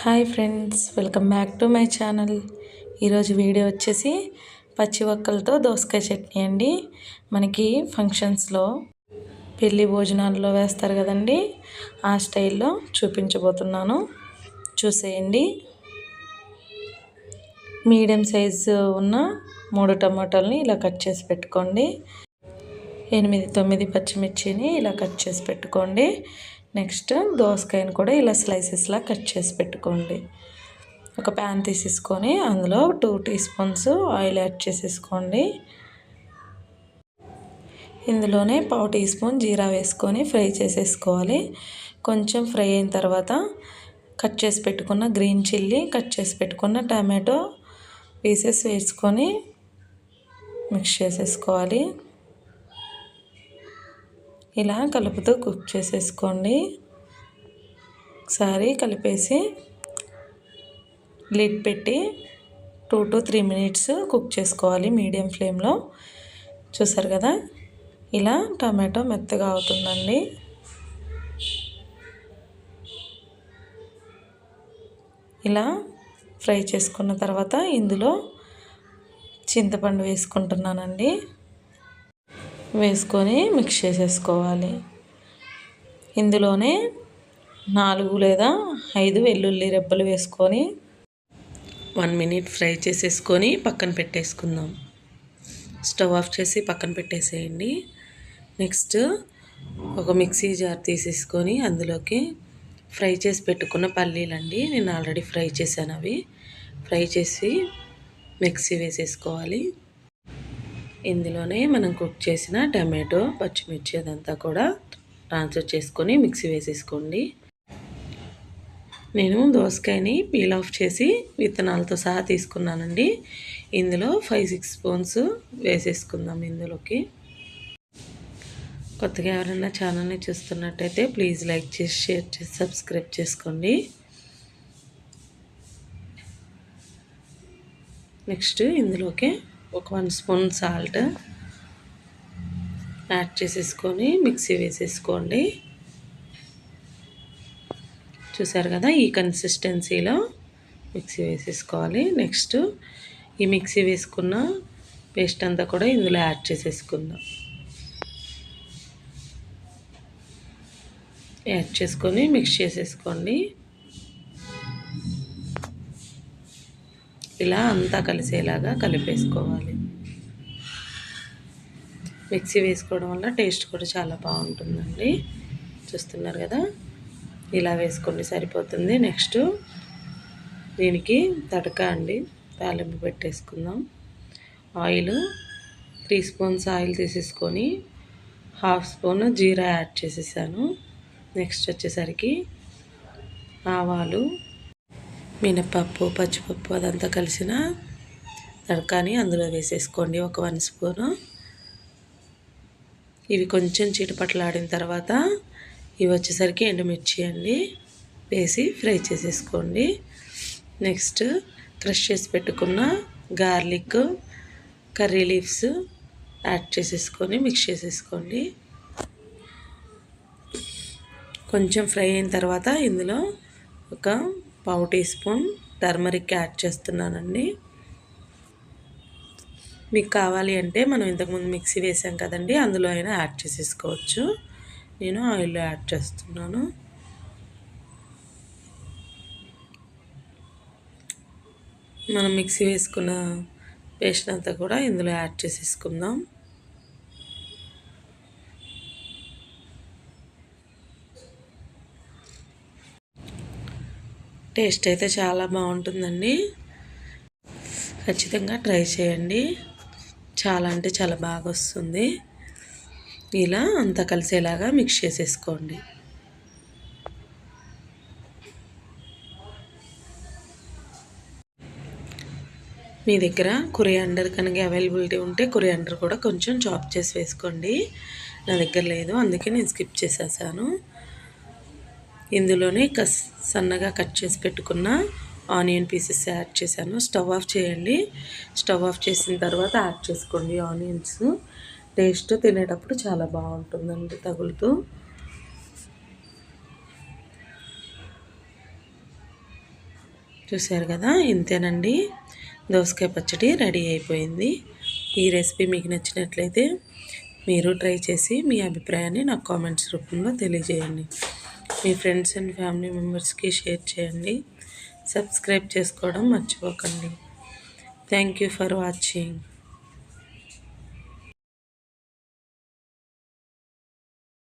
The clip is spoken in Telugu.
Hi friends welcome back to my channel. ఈరోజు వీడియో వచ్చేసి పచ్చి ఒక్కలతో దోసకాయ చట్నీ అండి. మనకి ఫంక్షన్స్లో పెళ్ళి భోజనాల్లో వేస్తారు కదండి ఆ స్టైల్లో చూపించబోతున్నాను. చూసేయండి. మీడియం సైజు ఉన్న మూడు టమాటాలని ఇలా కట్ చేసి పెట్టుకోండి. ఎనిమిది తొమ్మిది పచ్చిమిర్చిని ఇలా కట్ చేసి పెట్టుకోండి. నెక్స్ట్ దోసకాయను కూడా ఇలా స్లైసెస్లా కట్ చేసి పెట్టుకోండి. ఒక ప్యాన్ తీసేసుకొని అందులో two teaspoons oil add చేసేసుకోండి. ఇందులోనే పావు టీ స్పూన్ జీరా వేసుకొని ఫ్రై చేసేసుకోవాలి. కొంచెం ఫ్రై అయిన తర్వాత కట్ చేసి పెట్టుకున్న గ్రీన్ చిల్లీ కట్ చేసి పెట్టుకున్న టమాటో పీసెస్ వేసుకొని మిక్స్ చేసేసుకోవాలి. ఇలా కలుపుతూ కుక్ చేసేసుకోండి. ఒకసారి కలిపేసి లిడ్ పెట్టి two to three minutes cook చేసుకోవాలి మీడియం ఫ్లేమ్లో. చూసారు కదా? ఇలా టమాటో మెత్తగా అవుతుందండి. ఇలా ఫ్రై చేసుకున్న తర్వాత ఇందులో చింతపండు వేసుకుంటున్నానండి. వేసుకొని మిక్స్ చేసేసుకోవాలి. ఇందులోనే నాలుగు లేదా ఐదు వెల్లుల్లి రెబ్బలు వేసుకొని వన్ మినిట్ ఫ్రై చేసేసుకొని పక్కన పెట్టేసుకుందాం. స్టవ్ ఆఫ్ చేసి పక్కన పెట్టేసేయండి. నెక్స్ట్ ఒక మిక్సీ జార్ తీసేసుకొని అందులోకి ఫ్రై చేసి పెట్టుకున్న పల్లీలండి. నేను ఆల్రెడీ ఫ్రై చేశాను అవి. ఫ్రై చేసి మిక్సీ వేసేసుకోవాలి. ఇందులోనే మనం కుక్ చేసిన టమాటో పచ్చిమిర్చి అదంతా కూడా ట్రాన్స్ఫర్ చేసుకొని మిక్సీ వేసేసుకోండి. నేను దోసకాయని పీల్ ఆఫ్ చేసి విత్తనాలతో సహా తీసుకున్నానండి. ఇందులో ఫైవ్ సిక్స్ స్పూన్స్ వేసేసుకుందాం ఇందులోకి. కొత్తగా ఎవరైనా ఛానల్ని చూస్తున్నట్టయితే ప్లీజ్ లైక్ చేసి షేర్ చేసి సబ్స్క్రైబ్ చేసుకోండి. నెక్స్ట్ ఇందులోకి ఒక వన్ స్పూన్ సాల్ట్ యాడ్ చేసేసుకొని మిక్సీ వేసేసుకోండి. చూసారు కదా ఈ కన్సిస్టెన్సీలో మిక్సీ వేసేసుకోవాలి. నెక్స్ట్ ఈ మిక్సీ వేసుకున్న పేస్ట్ అంతా కూడా ఇందులో యాడ్ చేసేసుకుందాం. యాడ్ చేసుకొని మిక్స్ చేసేసుకోండి. ఇలా అంతా కలిసేలాగా కలిపేసుకోవాలి. మిక్సీ వేసుకోవడం వల్ల టేస్ట్ కూడా చాలా బాగుంటుందండి. చూస్తున్నారు కదా? ఇలా వేసుకోండి సరిపోతుంది. నెక్స్ట్ దీనికి తడక అండి తాలింపు పెట్టేసుకుందాం. ఆయిల్ త్రీ స్పూన్స్ ఆయిల్ తీసేసుకొని హాఫ్ స్పూన్ జీరా యాడ్ చేసేసాను. నెక్స్ట్ వచ్చేసరికి ఆవాలు మినపప్పు పచ్చిపప్పు అదంతా కలిసిన తడకాని అందులో వేసేసుకోండి ఒక వన్ స్పూను. ఇవి కొంచెం చీటపట్లాడిన తర్వాత ఇవి వచ్చేసరికి ఎండుమిర్చి అండి వేసి ఫ్రై చేసేసుకోండి. నెక్స్ట్ క్రష్ చేసి పెట్టుకున్న గార్లిక్ కర్రీ లీవ్స్ యాడ్ చేసేసుకొని మిక్స్ చేసేసుకోండి. కొంచెం ఫ్రై అయిన తర్వాత ఇందులో ఒక పావు టీ స్పూన్ టర్మరిక్ యాడ్ చేస్తున్నానండి. మీకు కావాలి అంటే మనం ఇంతకుముందు మిక్సీ వేసాం కదండి అందులో అయినా యాడ్ చేసేసుకోవచ్చు. నేను ఆయిల్లో యాడ్ చేస్తున్నాను. మనం మిక్సీ వేసుకున్న పేస్ట్ అంతా కూడా ఇందులో యాడ్ చేసేసుకుందాం. టేస్ట్ అయితే చాలా బాగుంటుందండి. ఖచ్చితంగా ట్రై చేయండి. చాలా అంటే చాలా బాగా వస్తుంది. ఇలా అంతా కలిసేలాగా మిక్స్ చేసేసుకోండి. మీ దగ్గర కొరియాండర్ కనుక అవైలబిలిటీ ఉంటే కొరియాండర్ కూడా కొంచెం చాప్ చేసి వేసుకోండి. నా దగ్గర లేదు అందుకే నేను స్కిప్ చేసేసాను. ఇందులోనే కస్ సన్నగా కట్ చేసి పెట్టుకున్న ఆనియన్ పీసెస్ యాడ్ చేశాను. స్టవ్ ఆఫ్ చేయండి. స్టవ్ ఆఫ్ చేసిన తర్వాత యాడ్ చేసుకోండి ఆనియన్స్. టేస్ట్ తినేటప్పుడు చాలా బాగుంటుందండి తగులుతూ. చూశారు కదా ఇంతేనండి. దోసకాయ పచ్చడి రెడీ అయిపోయింది. ఈ రెసిపీ మీకు నచ్చినట్లయితే మీరు ట్రై చేసి మీ అభిప్రాయాన్ని నాకు కామెంట్స్ రూపంలో తెలియజేయండి. మీ ఫ్రెండ్స్ అండ్ ఫ్యామిలీ మెంబర్స్కి షేర్ చేయండి. సబ్స్క్రైబ్ చేసుకోవడం మర్చిపోకండి. Thank you for watching.